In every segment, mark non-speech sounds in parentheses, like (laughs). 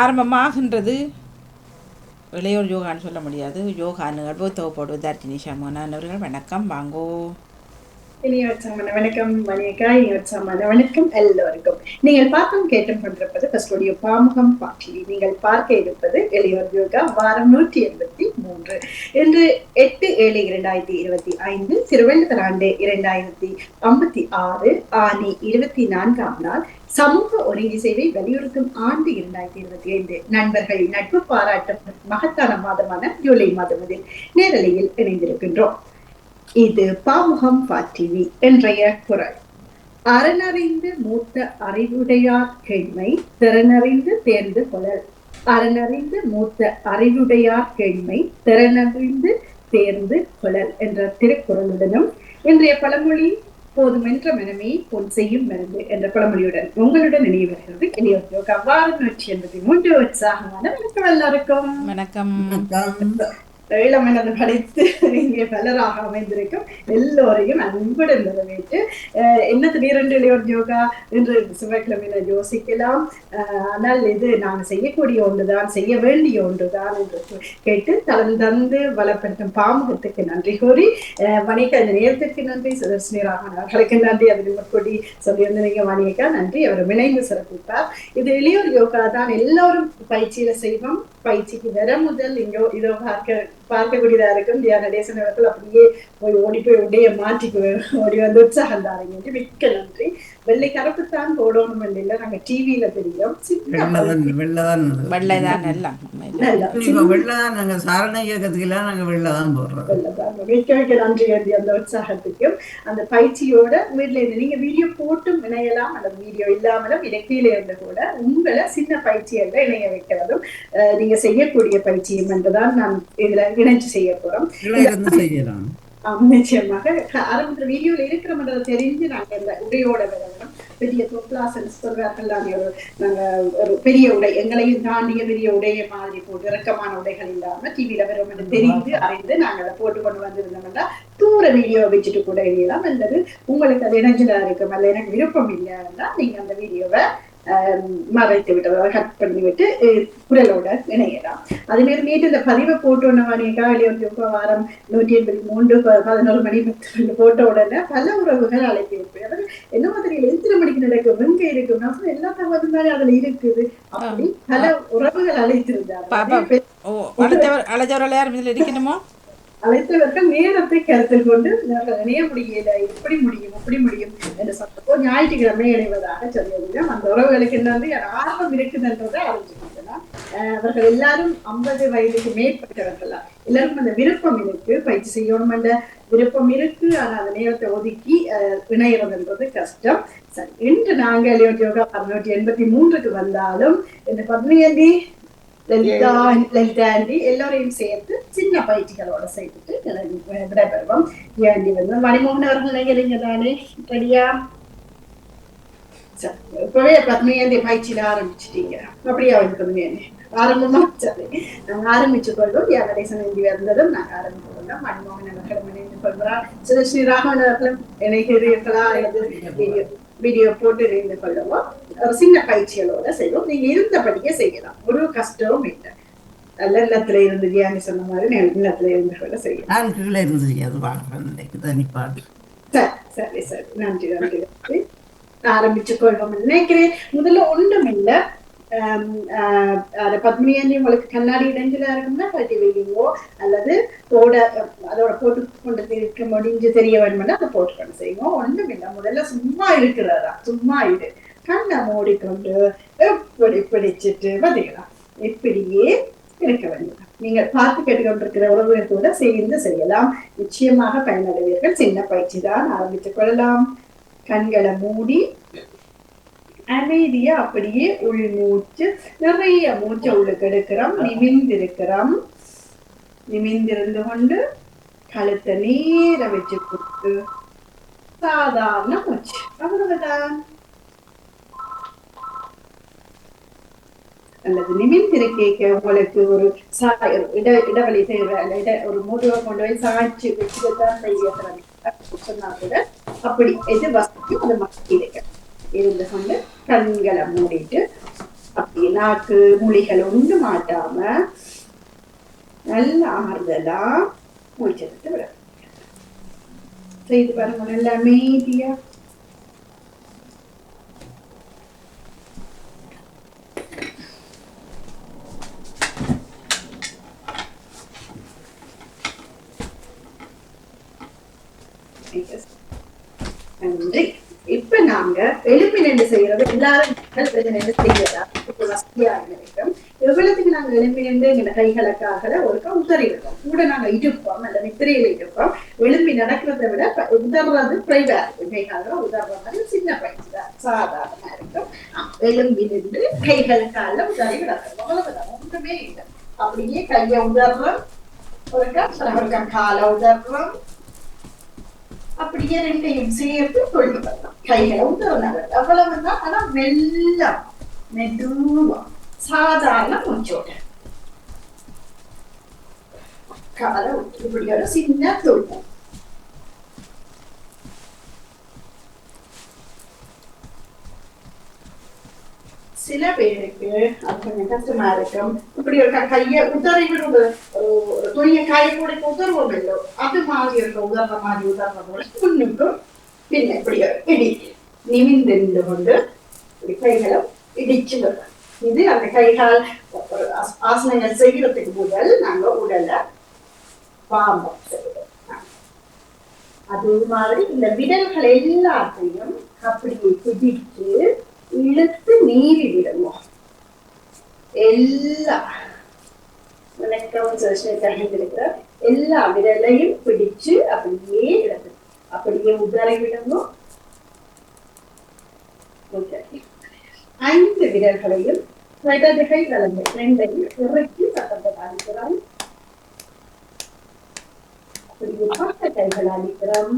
ஆரம்பமாகின்றது. இளையோர் யோகான்னு சொல்ல முடியாது. யோகா நிகழ்வு தொகுப்போடு தர்ஜினி சமோனான் அவர்கள் வணக்கம். வாங்கோ. வணக்கம். மணியக்கா இனியவற்றாமான வணக்கம் எல்லோருக்கும். நீங்கள் பார்த்தும் கேட்டும் கொண்டிருப்பது ஃபஸ்டுடைய பாமுகம் பாட்டிலி நீங்கள் பார்க்க இருப்பது எளியோர் யோகா வாரம் நூற்றி எண்பத்தி மூன்று. இன்று எட்டு ஏழு இரண்டாயிரத்தி இருபத்தி ஐந்து திருவள்ளுவர் ஆண்டு இரண்டாயிரத்தி ஐம்பத்தி ஆறு ஆணி இருபத்தி நான்காம் நாள் சமூக ஒருங்கி சேவை வலியுறுத்தும் ஆண்டு இரண்டாயிரத்தி இருபத்தி ஐந்து. நண்பர்கள் நட்பு பாராட்டும் மகத்தான மாதமான ஜூலை மாதம் இதில் நேரலையில் இணைந்திருக்கின்றோம். இது பாமுகம் பாட்டிவி என்றைய குரல். அறநறிந்து மூத்த அறிவுடையார் கேண்மை திறனறிந்து தேர்ந்து கொள்ளல் அறனறிந்து மூத்த அறிவுடையார் கேண்மை திறனறிந்து தேர்ந்து கொள்ளல் என்ற திருக்குறளுடனும் இன்றைய பழமொழி போதுமென்ற மனமே பொன் செய்யும் மருந்து என்ற பழமொழியுடன் உங்களுடன் நினைவு வருகிறது இளையோர் வாரம் நூற்றி எண்பத்தி மூன்று உற்சாகமான வணக்கம் எல்லாருக்கும். வணக்கம். இளமனது படைத்து இங்கே பலராக அமைந்திருக்கும் எல்லோரையும் அன்புடன் வரவேற்று அஹ் என்ன திடீரென்று இளையோர் யோகா என்று செவ்வாய்க்கிழமையில யோசிக்கலாம். ஆனால் இது நான் செய்யக்கூடிய ஒன்றுதான் செய்ய வேண்டிய ஒன்றுதான் என்று கேட்டு தளம் தந்து வளப்படுத்தும் பாமகத்துக்கு நன்றி கூறி அஹ் வணிக நேரத்திற்கு நன்றி சுதர்ஷினி ராமன் அவர்களுக்கு நன்றி அது முற்கொடி சொல்லியிருந்தீங்க வணிகா நன்றி அவர் இணைந்து சிறப்பித்தார் இது இளையோர் யோகா தான் எல்லோரும் பயிற்சியில செய்வோம். பயிற்சிக்கு வர முதல் இங்கோ இதோ பார்க்க பார்க்கக்கூடியதாக இருக்கும். தியான நடேசன் அவர்கள் அப்படியே போய் ஓடி போய் உடைய மாற்றி ஓடி வந்து உற்சாகம் தாருங்க என்று மிக்க நன்றி. வெள்ளை கருப்பு தான் போடணும் இல்லை நாங்க டிவியில தெரியும். வெள்ளதான் வெள்ளதான் எல்லாம். வெள்ளதான் நாங்க சாரண இயக்கத்துக்கெல்லாம் நாங்க வெள்ளதான் போடுறோம். வெள்ளதான். மிக்க மிக்க நன்றி அண்டி அந்த உற்சாகத்துக்கும் அந்த பயிற்சியோட வீட்டுல இருந்து நீங்க வீடியோ போட்டும் இணையலாம் அல்லது வீடியோ இல்லாமலும் இலக்கியில இருந்து கூட உங்களை சின்ன பயிற்சியல்ல இணைய வைக்கிறதும் நீங்க செய்யக்கூடிய பயிற்சியும் என்றுதான் நான் இதுல இணைச்சு செய்ய போறோம். செய்யலாம். நிச்சயமாக. ஆரம்பத்துல வீடியோல இருக்கிறோம்ன்றதை தெரிஞ்சு நாங்க இந்த உடையோட வரணும் பெரிய தொப்லாசன் சொல்றார்கள் நாங்க ஒரு நாங்க ஒரு பெரிய உடை. எங்களையும் தாண்டிய பெரிய உடைய மாதிரி போட்டு இறக்கமான உடைகள் இல்லாம டிவியில வரும் தெரிந்து அறிந்து நாங்க அதை போட்டு கொண்டு வந்திருந்தோம்னா தூர வீடியோ வச்சுட்டு கூட இணையலாம் அல்லது உங்களுக்கு அது இணைஞ்சலா இருக்கும் அல்ல எனக்கு விருப்பம் இல்லைன்னா நீங்க அந்த வீடியோவை மறைத்து விட்டு அதாவது கட் பண்ணி விட்டு குரலோட இணையலாம். அதே மாதிரி நேற்று இந்த பதிவை போட்டு ஒன்று வெளியே வாரம் நூற்றி எண்பத்தி மூன்று பதினோரு மணி பத்து ரெண்டு போட்ட உடனே பல உறவுகள் அழைப்பு இருப்பேன் அவர் என்ன மாதிரி எத்தனை மணிக்கு நடக்கும் எங்க இருக்கும் சொன்னேன், எல்லா தகவலும் மாதிரி அதுல இருக்குது. அப்படி பல உறவுகள் அழைத்தவர் அழைத்தவர்கள் யாரும் இதில் இருக்கணுமோ? அழைத்தவர்கள் நேரத்தை கருத்தில் கொண்டு நாங்கள் இணைய முடியல இப்படி முடியும் எப்படி முடியும் என்று சொன்னப்போ ஞாயிற்றுக்கிழமை இணைவதாக சொல்லியிருந்தோம் அந்த உறவுகளுக்கு என்ன வந்து ஆர்வம் இருக்குதுன்றதை அறிஞ்சுக்கிட்டலாம் அவர்கள் எல்லாரும் ஐம்பது வயதுக்கு மேற்பட்டவர்களா. எல்லாருக்கும் அந்த விருப்பம் இருக்கு. பயிற்சி செய்யணும் என்ற விருப்பம் இருக்கு. ஆனா அந்த நேரத்தை ஒதுக்கி அஹ், இணையறதுன்றது கஷ்டம். சரி இன்று நாங்கள் யோகா அறுநூற்றி எண்பத்தி மூன்றுக்கு வந்தாலும் இந்த பதினேழு லலிதா லலிதா ஆண்டி எல்லோரையும் சேர்த்து சின்ன பயிற்சிகளோட சேர்த்துட்டு விடைபெறுவோம் ஆண்டி வந்து மணிமோகன் அவர்கள் நினைக்கிறீங்க தானே ரெடியா சரி, இப்பவே பத்மியாண்டி பயிற்சியில ஆரம்பிச்சிட்டீங்க அப்படியே அவருக்கு ஆரம்பமா சரி நாங்க ஆரம்பிச்சு கொள்வோம் யாகடேசன் இந்தி வந்ததும் நாங்க ஆரம்பித்து கொண்டோம் மணிமோகன் அவர்களும் இணைந்து கொள்கிறார் ஸ்ரீ ராமன் அவர்களும் இணைகிறீர்களா அல்லது வீடியோ போட்டு இணைந்து கொள்ளவும் ஒரு சின்ன பயிற்சிகளோட செய்வோம் நீங்க இருந்தபடியே செய்யலாம். ஒரு கஷ்டமும் இல்லை. நல்ல இல்லத்துல இருந்து தியானி சொன்ன மாதிரி இல்லத்துல இருந்து கூட செய்யலாம். நான் கீழே இருந்து சரி சரி சரி. நன்றி நன்றி நன்றி. ஆரம்பிச்சு கொள்வோம் நினைக்கிறேன். முதல்ல ஒன்றும் இல்லை பத்மினியாண்டி உங்களுக்கு கண்ணாடி இடைஞ்சலா இருக்கும்னா கட்டி வையுங்கோ? அல்லது தோட அதோட போட்டு கொண்டு இருக்க முடிஞ்சு தெரிய வேணும்னா அதை போட்டு கொண்டு செய்வோம் ஒண்ணும் இல்லை முதல்ல சும்மா இருக்கிறாரா சும்மா இரு. கண்ணை மூடிக்கொண்டு எப்படி பிடிச்சிட்டு பாத்தீங்களா இப்படியே இருக்க வேண்டும் நீங்கள் பார்த்து கேட்டுக்கொண்டிருக்கிற உறவுகள் கூட சேர்ந்து செய்யலாம். நிச்சயமாக பயனடைவீர்கள். சின்ன பயிற்சி தான் ஆரம்பித்துக் கொள்ளலாம். கண்களை மூடி அமைதியா அப்படியே உள் மூச்சு நிறைய மூச்சை உள்ளுக்கு எடுக்கிறோம் நிமிந்திருக்கிறோம் நிமிந்திருந்து கொண்டு கழுத்தை நேர வச்சு கொடுத்து சாதாரண மூச்சு. அவ்வளவுதான். அல்லது நிமிர்ந்திருக்க உங்களுக்கு ஒரு சா- இட இடைவெளி தேவை இட ஒரு முதுவை கொண்டு போய் சாய்ச்சி வச்சுதான் செய்ய சொன்னா கூட அப்படி எது வசதியும் அது மக்கள் இருக்க. இருந்து கொண்டு கண்களை மூடிட்டு அப்படி நாக்கு மொழிகள் ஒன்று மாட்டாம நல்ல ஆறுதலா மூச்செடுத்து விட செய்து பாருங்க நல்ல அமைதியா. நன்றி. இப்ப நாங்க எலும்பி நின்று செய்யறது எல்லாரும் நின்று செய்யறதா இப்போ வசதியா இருக்கும் எவ்வளவுக்கு நாங்க எலும்பி நின்று எங்க கைகளுக்காக ஒருக்கா உதறி விடுறோம் கூட நாங்க இருப்போம் அல்ல நித்திரையில இருப்போம் எலும்பி நடக்கிறத விட ப- உதறது பிரைவா இருக்கும் கைகால உதற மாதிரி சின்ன பயிற்சி தான். சாதாரணமா இருக்கும். எலும்பி நின்று கைகளுக்கால உதறி விடணும் அவ்வளவுதான். ஒன்றுமே இல்லை. அப்படியே கையை உதறோம் ஒருக்கா ஒருக்கா காலை உதறோம் அப்படியே ரெண்டையும் சேர்த்து கொண்டு வரலாம். கைகளை உதவினாங்க அவ்வளவுதான். ஆனா மெல்லம் மெதுவா சாதாரண மூச்சோட காலை விட்டு இப்படியோட சின்ன துள்ளும் சில பேருக்கு அது கொஞ்சம் கஷ்டமா இருக்கும். இப்படி ஒரு கைய உதறி விடுவது ஒரு துணிய காய கூட உதர்வோம் இல்லை அது மாதிரி இருக்க உதர்ற மாதிரி உதர்ற போல புண்ணுக்கும் பின்ன இப்படி இடி நிமிந்து கொண்டு இப்படி கைகளும் இடிச்சு விடுறோம் இது அந்த கைகால் ஆசனங்கள் செய்யறதுக்கு முதல் நாங்க உடலை பாம்பம் செய்வோம். அது மாதிரி இந்த விரல்கள் எல்லாத்தையும் அப்படியே பிடிச்சு இழுத்து நீவி விடுவோம் எல்லா வணக்கம் இருக்கிற எல்லா விரலையும் பிடிச்சு அப்படியே இழந்து அப்படியே உதறி விடணும் ஐந்து விரல்களையும் இடது கை வலது ரெண்டையும் இறக்கி பக்கத்தை காணிக்கிறோம் அப்படியே பக்க கைகள் அடிக்கிறோம்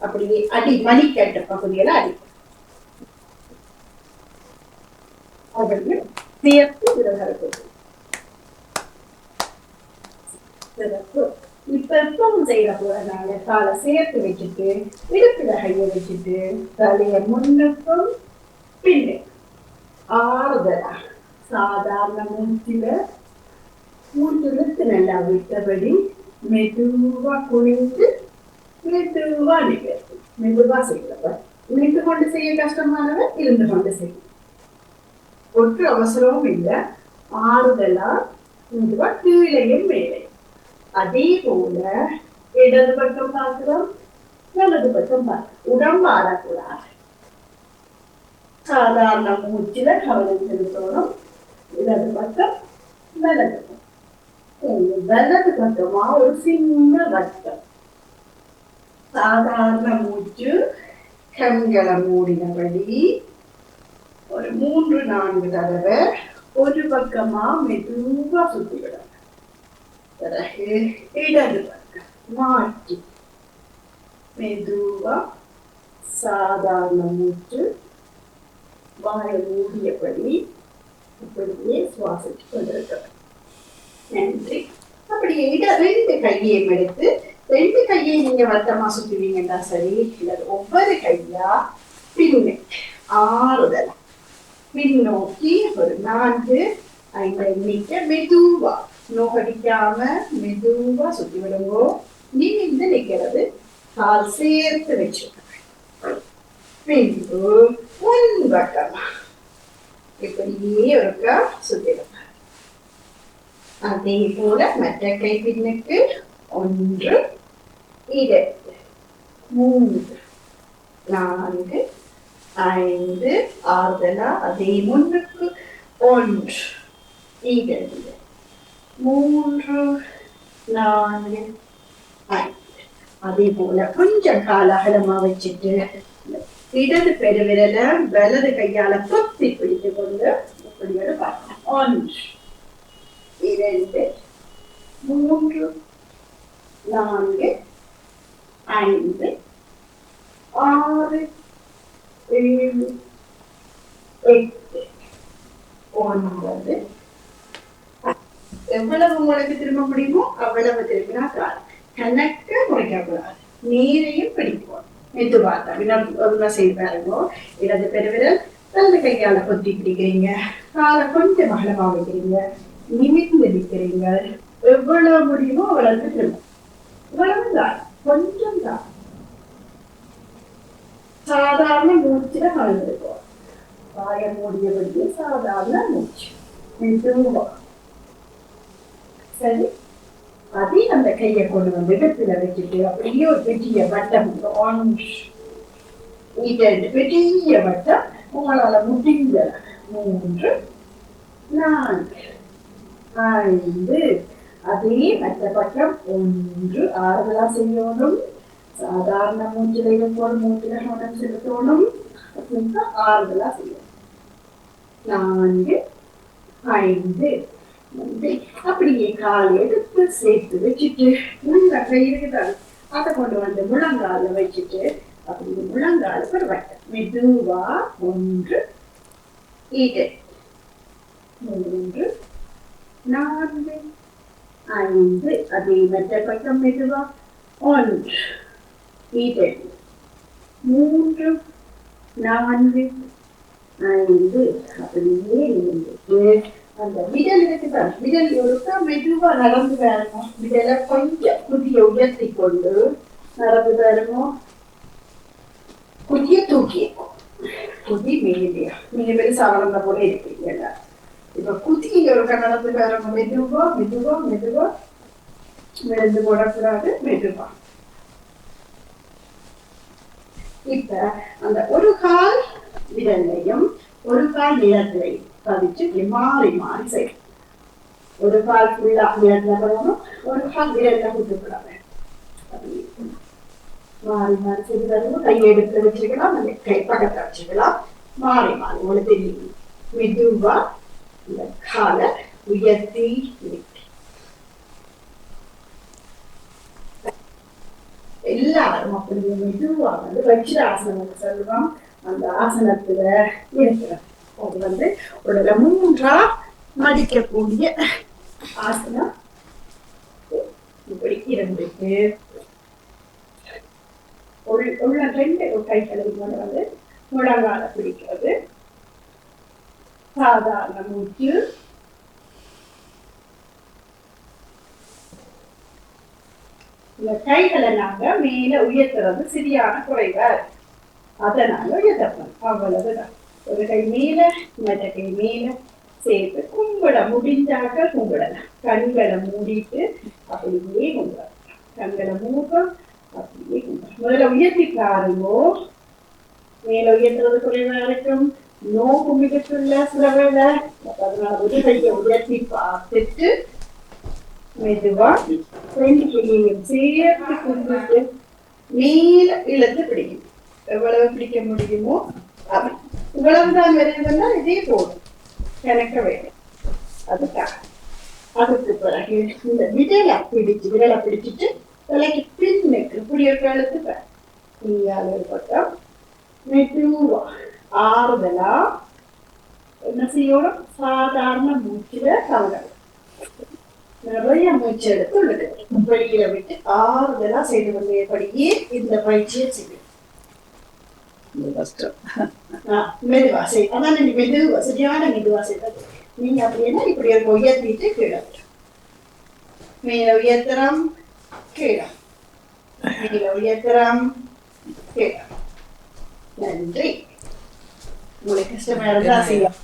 அப்படியே அடி மணிக்கட்டு பகுதியில அடி. அப்படியே சேர்த்து விரல்களுக்கு சிறப்பு இப்ப எப்பவும் செய்யற போல நாங்க காலை சேர்த்து வச்சுட்டு இடுப்புல கைய வச்சுட்டு தலைய முன்னுக்கும் பின்னு. ஆறுதலா. சாதாரண மூச்சில மூச்சு நல்லா விட்டபடி மெதுவா குனிந்து மெதுவா நிற்கிறது மெதுவா செய்யறவர் நின்று கொண்டு செய்ய கஷ்டமானவர் இருந்து கொண்டு செய்யும் ஒற்று அவசரமும் இல்லை. ஆறுதலா மெதுவா கீழையும் மேலே. அதே போல இடது பக்கம் பார்க்கிறோம் வலது பக்கம் பார்க்கிறோம். உடம்பு ஆடக்கூடாது சாதாரண மூச்சில கவனம் செலுத்தணும். இடது பக்கம் வலது பக்கம். வலது பக்கமா ஒரு சின்ன வட்டம். சாதாரண மூச்சு கண்களை மூடினபடி ஒரு மூன்று நான்கு தடவை ஒரு பக்கமா மெதுவா சுத்தி விடணும். பிறகு இடது பக்கம் மாற்றி. மெதுவா சாதாரண மூச்சு வாயை மூடியபடி அப்படியே சுவாசிச்சு கொண்டிருக்கிறோம் நன்றி. அப்படியே இட ரெண்டு கையையும் எடுத்து ரெண்டு கையை நீங்க வட்டமா சுத்துவீங்கன்னா சரி இல்ல ஒவ்வொரு கையா பின்ன ஆறுதல். பின்னோக்கி ஒரு நான்கு ஐந்து எண்ணிக்கை மெதுவா. நோகடிக்காம மெதுவா சுத்தி விடுங்கோ நிமிந்து நிக்கிறது கால் சேர்த்து வச்சுக்கணும் பின்பு முன்பக்கமா இப்படியே ஒருக்கா சுத்திடும் அதே போல மற்ற கை பின்னுக்கு ஒன்று இரண்டு மூன்று. நான்கு. ஐந்து. ஆறுதலா? அதே முன்னுக்கு. ஒன்று. இரண்டு மூன்று. நான்கு. ஐந்து. அதே போல கொஞ்சம் கால அகலமா வச்சுட்டு இடது பெருவிரல வலது கையால தொத்தி பிடித்து கொண்டு இப்படி ஒரு பார்க்கலாம். ஒன்று. இரண்டு. மூன்று. நான்கு. ஐந்து ஆறு ஏழு எட்டு ஒன்பது எவ்வளவு உங்களுக்கு திரும்ப முடியுமோ அவ்வளவு திரும்பினா கால் கணக்க குறைக்கக்கூடாது நீரையும் பிடிப்போம் எது பார்த்தா என்ன செய்து பாருங்கோ இடது பெருவிரல் நல்ல கையால கொத்தி பிடிக்கிறீங்க காலை கொஞ்சம் அகலமா வைக்கிறீங்க நிமிர்ந்து நிற்கிறீங்க எவ்வளவு முடியுமோ அவ்வளவு திரும்ப இவ்வளவுதான் கொஞ்சம் தான் சாதாரண மூச்சுல கலந்துருக்கோம் வாய மூடியபடியே சாதாரண மூச்சு. மெதுவா. சரி? அதே அந்த கையை கொண்டு வந்து இடத்துல வச்சுட்டு அப்படியே ஒரு பெரிய வட்டம் ஆரஞ்சு பெரிய வட்டம். உங்களால முடிந்த மூன்று நான்கு ஐந்து அதே மற்ற ஒன்று ஆறுதலா செய்யணும் சாதாரண மூச்சில இருக்கும் மூச்சில கவனம் செலுத்தணும் ஆறுதலா செய்யணும் நான்கு ஐந்து அப்படியே கால் எடுத்து சேர்த்து வச்சுட்டு முழங்கை அதை கொண்டு வந்து முழங்கால வச்சுட்டு அப்படியே முழங்கால ஒரு வட்டம் மெதுவா ஒன்று இது மூன்று நான்கு ஐந்து அதே மற்ற பக்கம் மெதுவா ஒன்று இது மூன்று நான்கு ஐந்து அப்படியே இருந்துட்டு அந்த விடல் இருக்குதான் விடல் ஒருக்கா மெதுவா நடந்து வரணும் விடலை கொஞ்சம் குதிய உயர்த்தி கொண்டு நடந்து வரணும் குதிய தூக்கி குதி மேலியா நீங்க பெருசா வளர்ந்த போல இருக்கீங்க இப்ப குத்திக்கிங்க ஒரு கன்னடத்துக்காரங்க மெதுவா மெதுவா மெதுவா மெழுந்து போடக்கூடாது மெதுவா இப்ப அந்த ஒரு கால் விரலையும் ஒரு கால் நிலத்திலையும் பதிச்சு மாறி மாறி செய்யும் ஒரு கால் ஃபுல்லா விரல்ல படணும் ஒரு கால் விரல்ல குத்துக்கூடாது மாறி மாறி செய்து தருவோம் கையை எடுத்து வச்சுக்கலாம் அந்த கை பக்கத்தை வச்சுக்கலாம் மாறி மாறி உங்களுக்கு தெரியும் மெதுவா கால உயர்த்தி எல்லாரும் அப்படி மெதுவா வந்து வச்சிர ஆசனம் சொல்லுவோம். அந்த ஆசனத்துல இருக்கிறோம். அது வந்து உடல மூன்றா மடிக்கக்கூடிய ஆசனம். இப்படி இருந்துட்டு உள்ள ரெண்டு கைகளை வந்து முழங்கால பிடிக்கிறது. சாதாரண மூச்சு இந்த கைகளை நாங்க மேல உயர்த்துறது சரியான குறைவா அதனால உயர்த்தப்படும் அவ்வளவுதான் ஒரு கை மேல மற்ற கை மேல சேர்த்து கும்பிட முடிஞ்சாக்க கும்பிடலாம் கண்களை மூடிட்டு அப்படியே கும்பிடலாம் கண்களை மூடும் அப்படியே கும்பிடலாம் முதல்ல உயர்த்தி பாருங்கோ மேல உயர்த்துறது குறைவா இருக்கும் நோக்கு மிகச்சுள்ள சில வேலை அதனால ஒரு கையை உயர்த்தி பார்த்துட்டு மெதுவா ரெண்டு புள்ளியும் சேர்த்து கும்பிட்டு நீல இழுத்து பிடிக்கும். எவ்வளவு பிடிக்க முடியுமோ அது இவ்வளவுதான் வருதுன்னா இதே போதும். கணக்க வேண்டும் அதுக்காக. அதுக்கு பிறகு இந்த விரலை பிடிச்சு விரலை பிடிச்சிட்டு தலைக்கு பின்னுக்கு இப்படி ஒரு கழுத்து நீயால ஒரு பக்கம் மெதுவா. என்ன செய்யணும் சாதாரண மூச்சுல கலகணும் நிறைய மூச்சு எடுத்து உள்ளது வெளியில விட்டு ஆறுதலா செய்து கொண்டபடியே இந்த பயிற்சியை செய்யும் மெதுவா செய் அதான் நீ மெதுவா சரியான மெதுவா செய்தது நீங்க அப்படின்னா இப்படி ஒரு உயர்த்திட்டு கீழே மேல உயர்த்தரம் கீழே மேல உயர்த்தரம் கீழே நன்றி உங்களுக்கு கஷ்டமா இருந்தா செய்யலாம்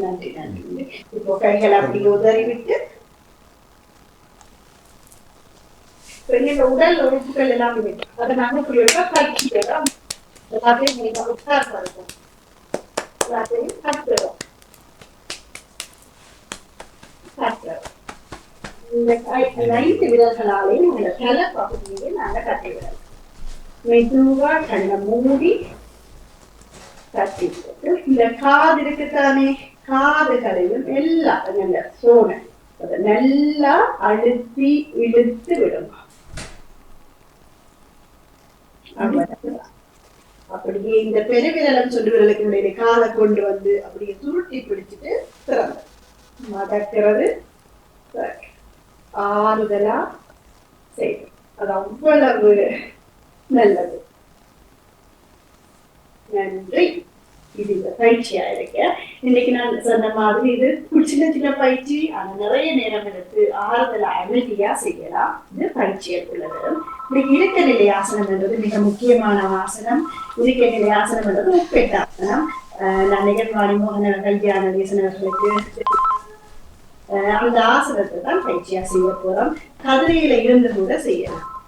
நன்றி நன்றி இப்போ கைகளை அப்படி உதறி விட்டு வெளியில உடல் உறுப்புகள் எல்லாம் அதை நாங்க இப்படி இருக்கா கட்சிக்கிறோம் எல்லாத்தையும் நீங்க உட்கார் பண்ணுவோம் எல்லாத்தையும் கட்டுறோம் கட்டுறோம் இந்த கை- இந்த ஐந்து விரல்களாலையும் உங்க தலை பகுதியை நாங்க கட்டி விடலாம் மெதுவா கண்ணை மூடி தட்டி போட்டு இந்த காது இருக்குத்தானே காதுகளையும் எல்லாம் நல்ல சோனை. அதை நல்லா அழுத்தி இழுத்து விடுமா. அப்படியே இந்த பெருவிரலம் சொல்லு விரலுக்கு காலை கொண்டு வந்து அப்படியே சுருட்டி பிடிச்சிட்டு திறந்த. மதக்கிறது ஆறுதலா செய்யும் அது அவ்வளவு நல்லது. நன்றி. இது இந்த பயிற்சியா இருக்க. இன்னைக்கு நான் சொன்ன மாதிரி இது சின்ன சின்ன பயிற்சி. ஆனா நிறைய நேரம் எடுத்து ஆறுதல அமைதியா செய்யலாம். இது பயிற்சியற்குள்ளது இப்படி இருக்க நிலை ஆசனம் என்றது மிக முக்கியமான ஆசனம். இருக்க நிலை ஆசனம் என்றது உட்பெட்ட ஆசனம். அஹ் நான் நிகழ்வாணி மோகன கல்யாண நேசனர்களுக்கு அந்த ஆசனத்தை தான் பயிற்சியா செய்ய போறோம். கதிரையில இருந்து கூட செய்யலாம்.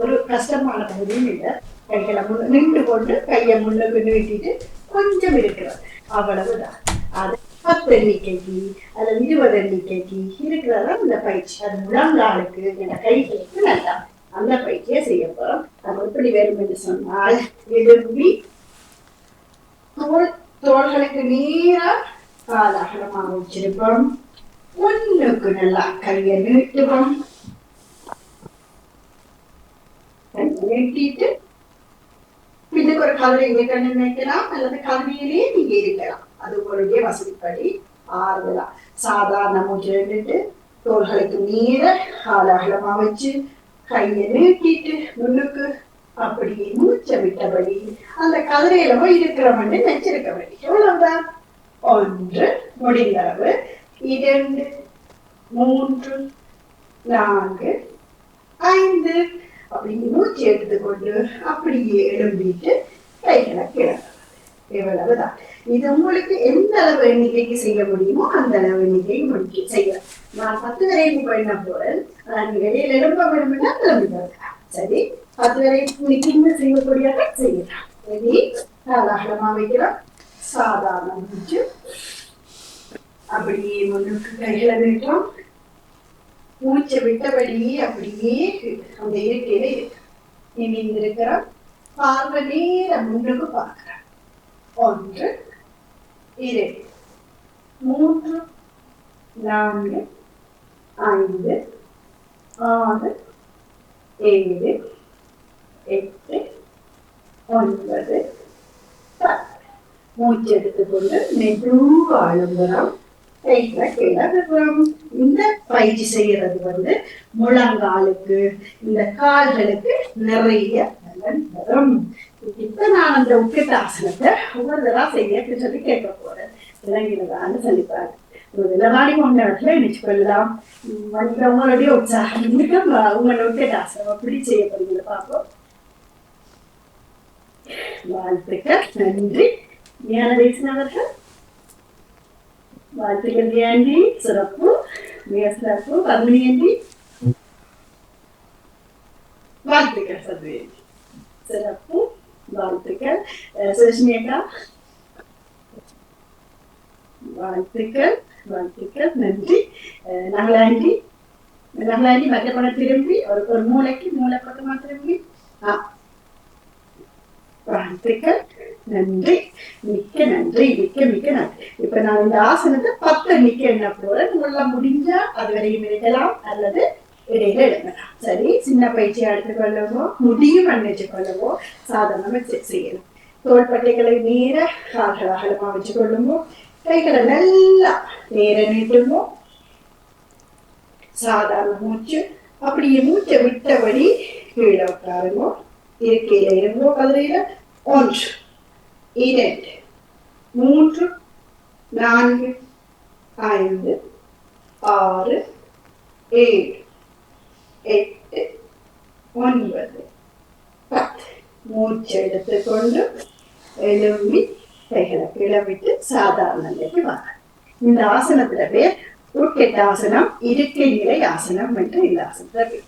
ஒரு கஷ்டமான பகுதியும் இல்லை. கைகளை முன்ன நின்று கொண்டு கையை முன்னுக்கு நீட்டிட்டு கொஞ்சம் இருக்கிறது. அவ்வளவுதான். அது பத்து எண்ணிக்கைக்கு அல்லது இருபது எண்ணிக்கைக்கு இருக்கிறதா இந்த பயிற்சி. அது முழங்காலுக்கு இந்த கைகளுக்கு நல்லா அந்த பயிற்சியை செய்ய போறோம். அது எப்படி வேணும் என்று சொன்னால் எழும்பி தோல் தோள்களுக்கு நேரா காலகலமாக வச்சிருப்போம். முன்னுக்கு நல்லா கையை நீட்டுவோம். நீட்டிட்டு பின்னுக்கு ஒரு கதிரை இங்க கண்ணு நினைக்கலாம் அல்லது கதிரையிலேயே நீங்க இருக்கலாம். அது உங்களுடைய வசதிப்படி ஆறுதலா. சாதாரண மூச்சு தோள்களுக்கு நீர கால அகலமா வச்சு கையை நீட்டிட்டு முன்னுக்கு அப்படியே மூச்சை விட்டபடி அந்த கதிரையில போய் இருக்கிறவன்னு நினைச்சிருக்க வேண்டிய எவ்வளவுதான்? ஒன்று முடிந்தளவு. இரண்டு மூன்று நான்கு ஐந்து. அப்படின்னு மூச்சு எடுத்துக்கொண்டு அப்படியே எழும்பிட்டு கைகளை கிளம்புறது இவ்வளவுதான். இது உங்களுக்கு எந்த அளவு எண்ணிக்கைக்கு செய்ய முடியுமோ அந்த அளவு எண்ணிக்கை முடிக்க செய்யலாம். நான் பத்து வரைக்கும் பண்ண போறேன். நான் வெளியில எழும்ப வேணும்னா கிளம்பிடுறேன் சரி. பத்து வரைக்கும் நிற்கிங்க செய்யக்கூடிய செய்யலாம். சரி. அகலமா வைக்கிறோம் சாதாரண மூச்சு. அப்படியே முன்னுக்கு கைகளை நீட்டோம் மூச்சை விட்டபடி அப்படியே அந்த இருக்கையில இருக்கு. நிமிந்து பார்வை நேர முன்னுக்கு பார்க்கிறார். ஒன்று இரண்டு மூன்று நான்கு ஐந்து ஆறு ஏழு எட்டு ஒன்பது பத்து. மூச்சு எடுத்துக்கொண்டு மெதுவா இந்த பயிற்சி செய்யறது வந்து முழங்காலுக்கு இந்த கால்களுக்கு நிறைய பலன் வரும் இப்ப நான் அந்த உக்கிட்டாசனத்தை ஒவ்வொரு தடவை செய்ய சொல்லி கேட்க போறேன். விளங்கினதான்னு சொல்லிப்பாரு. விலவாடி கொண்டவர்களை நினைச்சு கொள்ளலாம் வந்து உற்சாகம் இருக்க. உங்களோட உக்கிட்டாசனம் அப்படி செய்யப்படுகிறது பார்ப்போம். வாழ்த்துக்கள். நன்றி. ஞானதேசன் அவர்கள் வாழ்த்துக்கள் தியாண்டி சிறப்பு மிக சிறப்பு பத்மினி ஆண்டி வாழ்த்துக்கள் சத்வேண்டி சிறப்பு வாழ்த்துக்கள் அஹ் சுரேஷ்மி அக்கா வாழ்த்துக்கள் வாழ்த்துக்கள் நன்றி அஹ் நகலாண்டி நகலாண்டி மற்ற படம் திரும்பி ஒரு ஒரு மூளைக்கு மூளை பக்கமா திரும்பி ஆ வாழ்த்துக்கள் நன்றி. மிக்க நன்றி மிக்க மிக்க நன்றி. இப்ப நான் இந்த ஆசனத்தை பத்து நிக்க என்ன போறேன் உள்ள முடிஞ்சா அது வரையும் எடுக்கலாம் அல்லது இடையில எடுக்கலாம் சரி சின்ன பயிற்சியா எடுத்துக்கொள்ளவோ முடியும் அன்னைச்சு கொள்ளவோ சாதாரணமா செய்யணும் தோள்பட்டைகளை நேர கால்கள் அகலமா வச்சு கொள்ளுமோ? கைகளை நல்லா நேர நீட்டுமோ? சாதாரண மூச்சு அப்படியே மூச்சை விட்டபடி கீழே உட்காருங்க. இருக்கையில இருந்தோ கதிரையில. ஒன்று. இரண்டு மூன்று நான்கு ஐந்து ஆறு ஏழு எட்டு ஒன்பது பத்து. மூச்சு எடுத்துக்கொண்டு எழும்பி கைகளை கிளம்பிட்டு சாதாரண நிலைக்கு வாங்க. இந்த ஆசனத்துல பேர் உட்கெட்ட ஆசனம் இருக்கை நிலை ஆசனம் என்று இந்த ஆசனத்துல பேர்.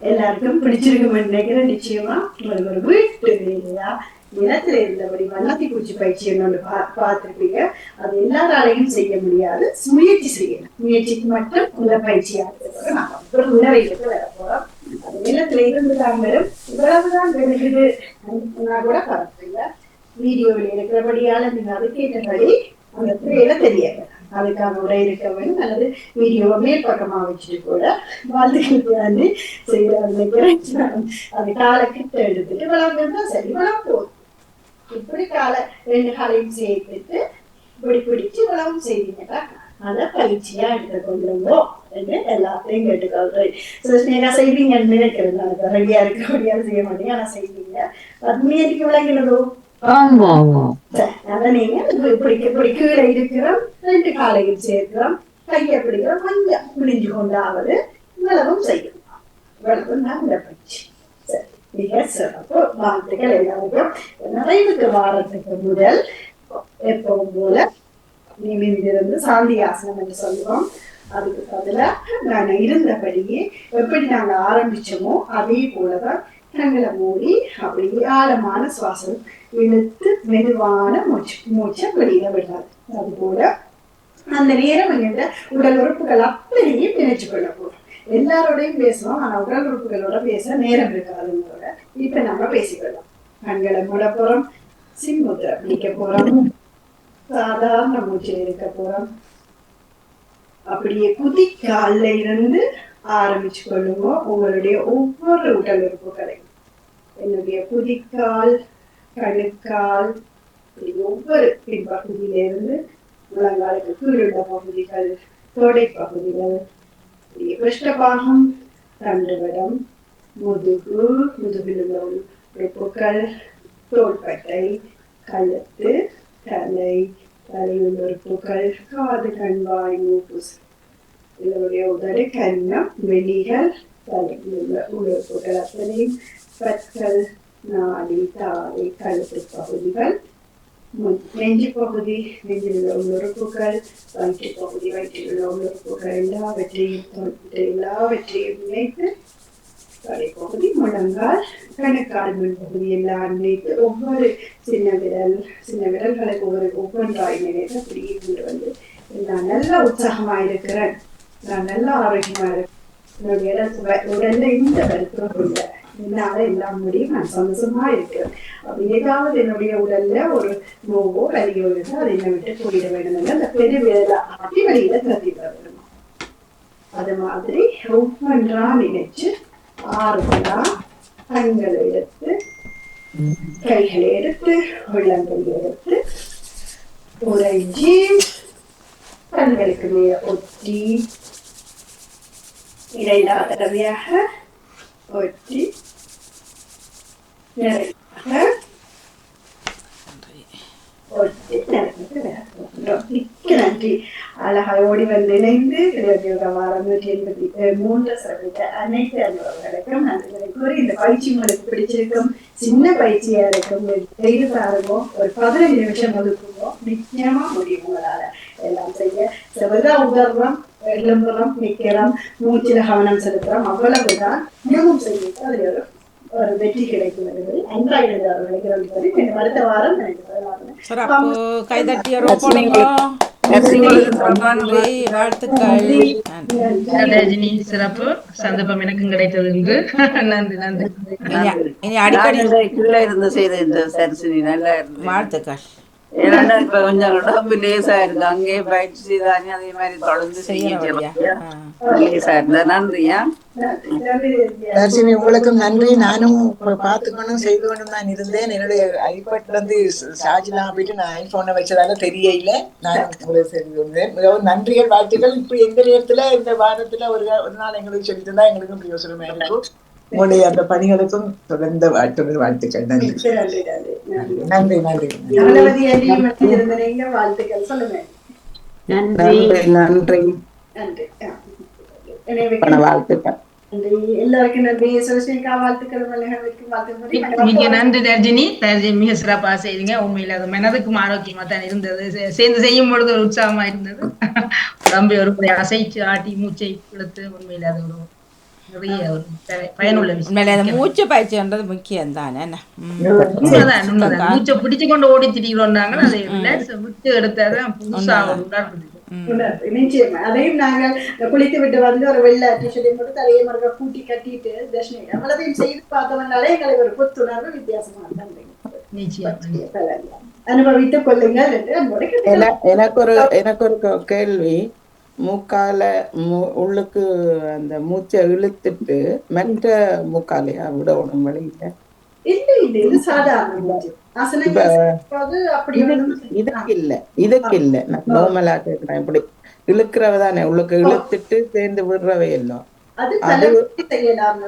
எல்லாருக்கும் பிடிச்சிருக்கும் நினைக்கிறேன். நிச்சயமா ஒரு வீட்டு வேலையா நிலத்துல இருந்தபடி வண்ணத்தை குறிச்சி பயிற்சி ஒன்று பா பார்த்திருப்பீங்க. அது எல்லாராலையும் செய்ய முடியாது. முயற்சி செய்யணும் முயற்சிக்கு மட்டும் உள்ள பயிற்சியா இருக்கிறோம் அப்புறம் உணவைகளுக்கு வர போறோம். அது நிலத்துல இருந்துதான் வரும். இவ்வளவுதான் விழுகுது நான் கூட பரவாயில்ல வீடியோவில் இருக்கிறபடியால நீங்க அதுக்கேற்றபடி அந்த திரையில தெரியாது அதுக்கான உரை இருக்க வேண்டும். அல்லது வீடியோவை மேற்பக்கமா வச்சுட்டு கூட வாழ்த்துக்கள் வந்து செய்யறேன் அது காலை கிட்ட எடுத்துட்டு விளம்பரம் சரி. விளம்பரம் இப்படி காலை ரெண்டு காலையும் சேர்த்துட்டு இப்படி பிடிச்சு விளம்பரம் செய்வீங்களா அதை பயிற்சியா எடுத்துக்கொள்ளுங்கோ என்று எல்லாத்தையும் கேட்டுக்கொள்றேன் சுஷ்மிகா செய்வீங்கன்னு நினைக்கிறேன். நான் ரெடியா இருக்க முடியாது செய்ய மாட்டேங்க ஆனா செய்வீங்க. பத்மியத்துக்கு விளங்கினதோ? ஆமா ஆமா. அதை நீங்க இப்படி இப்படி கீழே இருக்கிறோம். ரெண்டு காலையில் சேர்க்கிறோம். கையை பிடிக்கிறோம் கொஞ்சம் பிடிஞ்சு கொண்டாவது இவ்வளவும் செய்யும் இவ்வளவு நல்ல பயிற்சி. சரி, மிக சிறப்பு வாழ்த்துக்கள் எல்லாருக்கும் நிறைவுக்கு வாரத்துக்கு முதல். எப்பவும் போல நிமிந்திருந்து சாந்தி ஆசனம் என்று சொல்லுவோம். அதுக்கு பதிலாக நான் இருந்தபடியே எப்படி நாங்க ஆரம்பிச்சோமோ அதே போலதான் கண்களை மூடி அப்படியே ஆழமான சுவாசம் இழுத்து மெதுவான மூச்சு மூச்சை வெளியில விடாது அது போல அந்த நேரம் என்கிட்ட உடல் உறுப்புகள் அப்படியே பிணைச்சு கொள்ள போறோம் எல்லாரோடையும் பேசுவோம் ஆனா உடல் உறுப்புகளோட பேச நேரம் இருக்காதுங்க. இப்ப நம்ம பேசிக்கலாம் கண்களை மூட போறோம் சிம்முத்திரை பிடிக்க போறோம் சாதாரண மூச்சில் இருக்க போறோம். அப்படியே குதி குதிக்கால்ல இருந்து ஆரம்பிச்சு கொள்ளுவோம். உங்களுடைய ஒவ்வொரு உடல் உறுப்புகளையும். என்னுடைய குதிக்கால் கணுக்கால் ஒவ்வொரு பின்பகுதியிலிருந்து முழங்காலுக்கு கீழுள்ள பகுதிகள் தொடை பகுதிகள் இப்படி பிருஷ்டபாகம் தண்டுவடம் முதுகு முதுகில் உள்ள உறுப்புகள் தோள்பட்டை கழுத்து தலை. தலையுள்ள உறுப்புகள் காது கண் வாய் மூக்கு. இதனுடைய உதடு கண்ணம் வெளிகள் தலையில் உறுப்புகள் அத்தனையும் பற்கள் நாடி தாடை கழுத்து பகுதிகள் நெஞ்சு பகுதி நெஞ்சில் உள்ள உள்ளுறுப்புகள் வயிற்று பகுதி வயிற்றில் உள்ள உள்ளுறுப்புகள் எல்லாவற்றையும் எல்லாவற்றையும் எல்லாவற்றையும் கடை பகுதி முழங்கால் கணக்கால் முன் பகுதி எல்லாம் நினைத்து ஒவ்வொரு சின்ன விரல் சின்ன விரல்களை ஒவ்வொரு ஒவ்வொன்றாய் நினைத்து அப்படியே கொண்டு வந்து நான் நல்ல உற்சாகமா இருக்கிறேன். நான் நல்ல ஆரோக்கியமா இருக்கிறேன். என்னுடைய உடல்ல இந்த வருத்தம் இல்லை என்னால எல்லாம் முடியும் நான் சந்தோஷமா இருக்கிறேன். அப்படி ஏதாவது என்னுடைய உடல்ல ஒரு நோவோ வலியோ இருந்தால் அதை என்ன விட்டு போயிட வேண்டும் அந்த பெரு விரல ஆட்டி வழியில தள்ளி விட அது மாதிரி ஒவ்வொன்றா நினைச்சு ஆறுதலா கண்களை எடுத்து கைகளை எடுத்து உள்ளங்கள் எடுத்து உறைஞ்சி கண்களுக்கு மேல ஒட்டி இரண்டாவது தடவையாக ஒட்டி நிறைவாக ஒட்டி நிறைவுக்கு வரப்போகிறோம். மிக்க நன்றி அழகா ஓடி வந்து இணைந்து யோகா வாரம் நூற்றி எண்பத்தி மூன்று சிறப்பித்த அனைத்து அனுபவங்களுக்கும் நன்றிகளை கூறி இந்த பயிற்சி உங்களுக்கு பிடிச்சிருக்கும் சின்ன பயிற்சியா இருக்கும் செய்து பாருங்க ஒரு பதினஞ்சு நிமிஷம் ஒதுக்குவோம் நிச்சயமா முடியும் உங்களால எல்லாம் செய்ய செவ்வதா உதர்றோம் எழும்புறோம் நிக்கிறோம் மூச்சில கவனம் செலுத்துறோம் அவ்வளவுதான் இன்னமும் செய்யும் அது ஒரு வெற்றி கிடைக்கும் என்பதை நினைக்கிறோம் அடுத்த வாரம் நினைக்கிறேன் சிறப்பு. சந்தர்ப்பம் எனக்கும் கிடைத்தது என்று (laughs) நன்றி நன்றி. இனி- அடிக்கடி கீழே இருந்து செய்த இந்த சரிசினி நல்லா வாழ்த்துக்கள். ஏன்னா இப்ப கொஞ்சம் உடம்பு லேசா இருக்கு அங்கேயே பயிற்சி செய்தானே அதே மாதிரி தொடர்ந்து செய்யற வழியா செய்ய ஆ. லேசா இருந்தா நன்றியா? தர்ஷினி உங்களுக்கும் நன்றி. நானும் பார்த்துக்கணும் செய்துக்கணும் தான் இருந்தேன். என்னுடைய ஐபேட்ல இருந்து சார்ஜ்லாம் போயிட்டு நான் ஐபோனை வச்சதால தெரியல. நான் உங்களுக்கு செய்து வந்தேன் மிகவும் நன்றிகள் வாழ்த்துக்கள். இப்ப எந்த நேரத்துல இந்த வாரத்துல ஒரு ஒரு நாள் எங்களுக்கு சொல்லி தந்தா எங்களுக்கும் பிரயோசனமா இருக்கும். உங்களுடைய அந்த பணிகளுக்கும் தொடர்ந்த வாழ்த்துக்கள் வாழ்த்துக்கள். நன்றி. நன்றி நன்றி. வாழ்த்துக்கள் சொல்லுங்க. நன்றி. நன்றி வாழ்த்துக்கள். மிக சிறப்பா உண்மையில அது மனதுக்கும் ஆரோக்கியமா தான் இருந்தது. சேர்ந்து செய்யும் பொழுது ஒரு உற்சாகமா இருந்தது. (laughs) உடம்பை ஒரு முறை அசைச்சு ஆட்டி மூச்சை இழுத்து உண்மையில அது ஒரு நிறைய ஒரு பய- பயனுள்ள விஷயம் மூச்சு பயிற்சின்றது முக்கியம் தானே மூச்சை பிடிச்சு கொண்டு ஓடி திரிகிறோம்னாங்க அதை relax விட்டு எடுத்தாதான் புதுசா ஒரு உணர்வு இருக்கு. உணர்வு, நிச்சயமா அதையும் நாங்கள் குளித்து விட்டு வந்து ஒரு வெள்ளை டிஷர்ட்டையும் போட்டு தலையை மறுக்க கூட்டி கட்டிட்டு தர்ஷினி அவ்வளவையும் செய்து பார்த்தவனாலே எங்களுக்கு ஒரு புத்துணர்வு வித்தியாசமா அனுபவித்துக் கொள்ளுங்கள் என்று எனக்கு ஒரு எனக்கு ஒரு கேள்வி மூக்கால மு- உள்ளுக்கு அந்த மூச்சை இழுத்துட்டு மற்ற மூக்காலையா விடணும் வழியில இதுக்கு இல்ல இதுக்கு இல்ல. நான் நார்மலா கேக்குறேன். இப்படி இழுக்கிறவ தானே உள்ளுக்கு இழுத்துட்டு சேர்ந்து விடுறவே இல்லை அது தலைமுறை செய்யலாம்.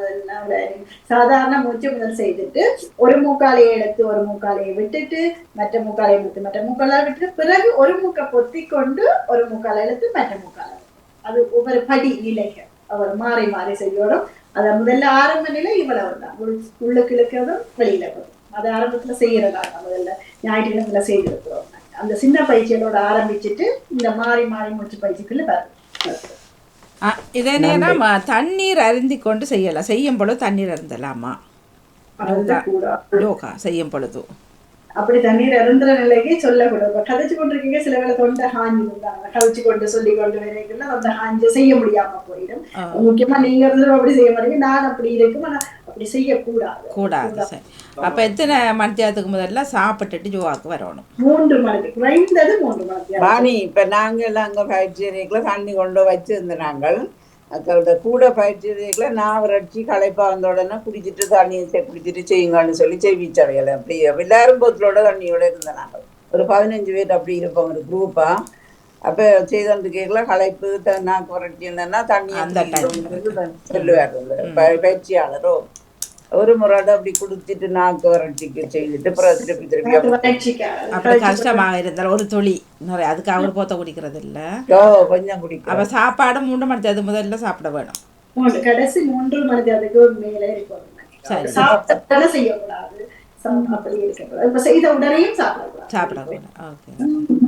சாதாரண மூச்சு முதல் செய்துட்டு ஒரு மூக்காலையை எடுத்து ஒரு மூக்காலையை விட்டுட்டு மற்ற மூக்காலையை எடுத்து மற்ற மூக்காலை விட்டுட்டு பிறகு ஒரு மூக்கை பொத்தி கொண்டு ஒரு மூக்காலை எடுத்து மற்ற மூக்காலை. அது ஒவ்வொரு படி நிலைகள் அவர் மாறி மாறி செய்யணும். அத முதல்ல ஆரம்ப நிலை இவ்வளவு தான். உள்- உள்ளுக்கு இழுக்கிறதும் வெளியில வரும் அது ஆரம்பத்துல செய்யறதா முதல்ல ஞாயிற்றுக்கிழமை செய்திருக்கிறோம். அந்த சின்ன பயிற்சிகளோட ஆரம்பிச்சுட்டு இந்த மாறி மாறி மூச்சு பயிற்சிக்குள்ள வரும். இதே ஆ, தண்ணீர் அருந்தி கொண்டு செய்யலாம். செய்யும் பொழுது தண்ணீர் அருந்தலாமா? யோகா செய்யும் பொழுது. அப்படி தண்ணீர் அருந்துற நிலைக்கு சொல்லக்கூடாது. கதைச்சு கொண்டிருக்கீங்க சில வேளை தொண்டை ஹாஞ்சி இருந்தாங்க. கதைச்சு கொண்டு சொல்லி கொண்டு வரைக்குள்ள அந்த ஹாஞ்ச செய்ய முடியாம போயிடும். முக்கியமா நீங்க இருந்து அப்படி செய்ய மாட்டீங்க நான் அப்படி இருக்கும் ஆனா அப்படி செய்யக்கூடாது. கூடாது சரி. அப்போ எத்தனை மணித்தியாலத்துக்கு முதல்ல சாப்பிட்டுட்டு யோகாவுக்கு வரணும்? மூன்று மணிக்கு. குறைந்தது மூன்று மணிக்கு. வாணி இப்ப நாங்கள் அங்க அறைக்குள்ள தண்ணி கொண்டு வச்சிருந்த அதோட கூட பயிற்சி அறைக்குள்ள நான் வறட்சி களைப்பா வந்த உடனே குடிச்சிட்டு தண்ணி செ- குடிச்சிட்டு செய்யுங்கன்னு சொல்லி செய்விச்சவையலை. அப்படி எல்லாரும் போத்தலோட தண்ணியோட இருந்த நாங்கள் ஒரு பதினஞ்சு பேர் அப்படி இருப்போம் ஒரு குரூப்பா அப்ப செய்தோண்டு கேட்கல களைப்பு நாக்கு வறட்சி இருந்தேன்னா தண்ணி. சொல்லுவார். அந்த ப- பயிற்சியாளரோ. ஒரு முறை அப்படி குடிச்சிட்டு நாக்கு வறட்சிக்கு செய்துட்டு அப்புறம் திருப்பி திருப்பி அது அப்படி கஷ்டமாக இருந்தால் ஒரு துளி நிறைய அதுக்கு அவர் போத்த குடிக்கிறது இல்லை ஓ கொஞ்சம் குடிக்கிறோம் அப்போ சாப்பாடு மூன்று மணித்தியாலத்துக்கு முதல்ல சாப்பிட வேணும் கடைசி மூன்று மணி அதுக்கு மேலே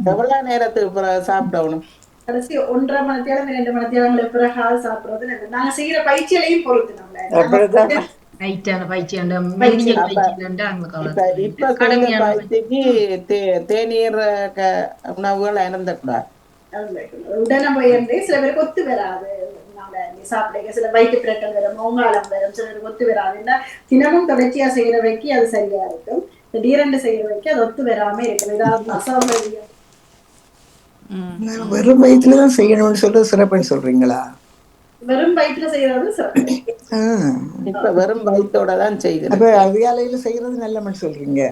எவ்வளவு நேரத்துக்கு பிறகு சாப்பிடணும் கடைசி ஒன்றரை மணி தேவை ரெண்டு மணி தேவை பிறகு சாப்பிடுறது நல்லது. நாங்க செய்யற பயிற்சிகளையும் பொறுத்து. நம்ம நைட்டான பயிற்சி அந்த மெல்லிய பயிற்சி அந்த அந்த இப்ப கடுமையான பயிற்சிக்கு தே- தேநீர் உணவுகள் அருந்தக்கூடாது உடனே போயிருந்து சில பேருக்கு ஒத்து வராது சாப்பிடுங்க சில வயிற்று பிரட்டல் வரும் மோங்காலம் வரும் சில பேருக்கு ஒத்து வராதுன்னா தினமும் தொடர்ச்சியா செய்யறவைக்கு அது சரியா இருக்கும் திடீரென்று செய்யறவைக்கு அது ஒத்து வராம இருக்கும் ஏதாவது அசௌகரியம் வெறும் வயிற்றுல தான் செய்யணும்னு சொல்றது சிறப்புன்னு சொல்றீங்களா வெறும் வயிற்றுல செய்யறது சிறப்பு. ஆ. இப்ப வெறும் வயிற்றோட தான் செய்கிறேன் அப்ப அதிகாலையில செய்யறது நல்லமன்னு சொல்றீங்க.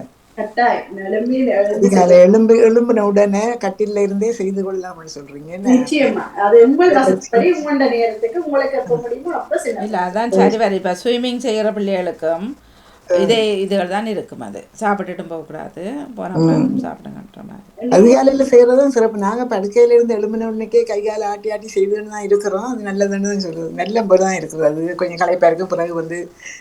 எலும்பு எலும்பின உடனே கட்டில இருந்தே செய்து கொள்ளலாம்னு சொல்றீங்க? நிச்சயமா. அது உங்களுக்கு இல்லை அதான் சரி இப்போ ஸ்விம்மிங் செய்கிற பிள்ளைகளுக்கும் இதே இதுகள் தான் இருக்கும் அது. சாப்பிட்டுட்டும் போகக்கூடாது. போனப்ப சாப்பிடுங்கன்ற மாதிரி அதிகாலையில செய்யறதும் சிறப்பு. நாங்க படுக்கையில இருந்து எழும்பின உடனே கை கால ஆட்டி ஆட்டி செய்துன்னு தான் இருக்கிறோம். அது நல்லதுன்னு தான் சொல்றது. நல்ல தான் இருக்குது அது. கொஞ்சம் களைப்பா இருக்கு பிறகு வந்து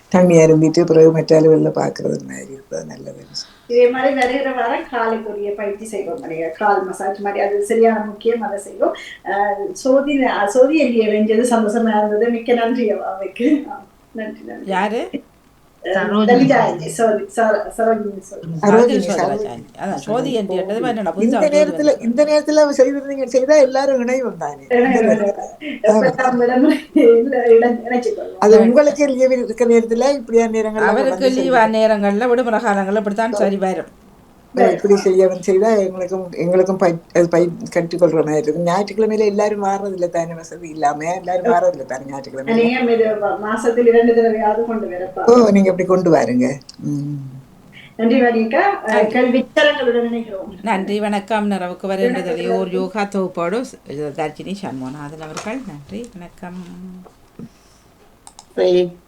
தண்ணி அருந்திட்டு பிறகு மற்ற அலுவலில் பாக்குறது மாதிரி இருக்குது நல்லதுன்னு. இதே மாதிரி வருகிற வாரம் காலுக்குரிய பயிற்சி செய்வோம். இல்லையா கால் மசாஜ் மாதிரி அது சரியான முக்கியம் அதை செய்வோம். சோதி சோதி எல்லிய வெஞ்சது சந்தோஷமா இருந்தது. மிக்க நன்றி அவைக்கு ஆ, நன்றி நன்றி. யாரு? சோதி இந்த நேரத்துல இந்த நேரத்துல செய்திருந்தீங்க செய்தா எல்லாரும் இணைவும் தானே அது உங்களுக்கு லீவ் இருக்க நேரத்துல இப்படியான நேரங்கள்ல அவருக்கு லீவா நேரங்கள்ல விடுமுறை காலங்கள்ல இப்படித்தான் சரி வரும் இப்படி செய்யவும் செய்தா எங்களுக்கும் எங்களுக்கும் பை பை கற்றுக்கொள்ற மாதிரி இருக்கும். ஞாயிற்றுக்கிழமையில எல்லாரும் மாறதில்ல தானே வசதி இல்லாம? எல்லாரும் மாறதில்ல தானே ஞாயிற்றுக்கிழமை மாசத்தில் இரண்டு தடவையாவது கொண்டு வரப்பா. ஓ நீங்க அப்படி கொண்டு வாருங்க. ம். நன்றி வணக்கம். நிறவுக்கு வருகின்றதிலே ஒரு யோகா தொகுப்போடு தர்ஜினி சண்முகநாதன் அவர்கள். நன்றி வணக்கம். சரி.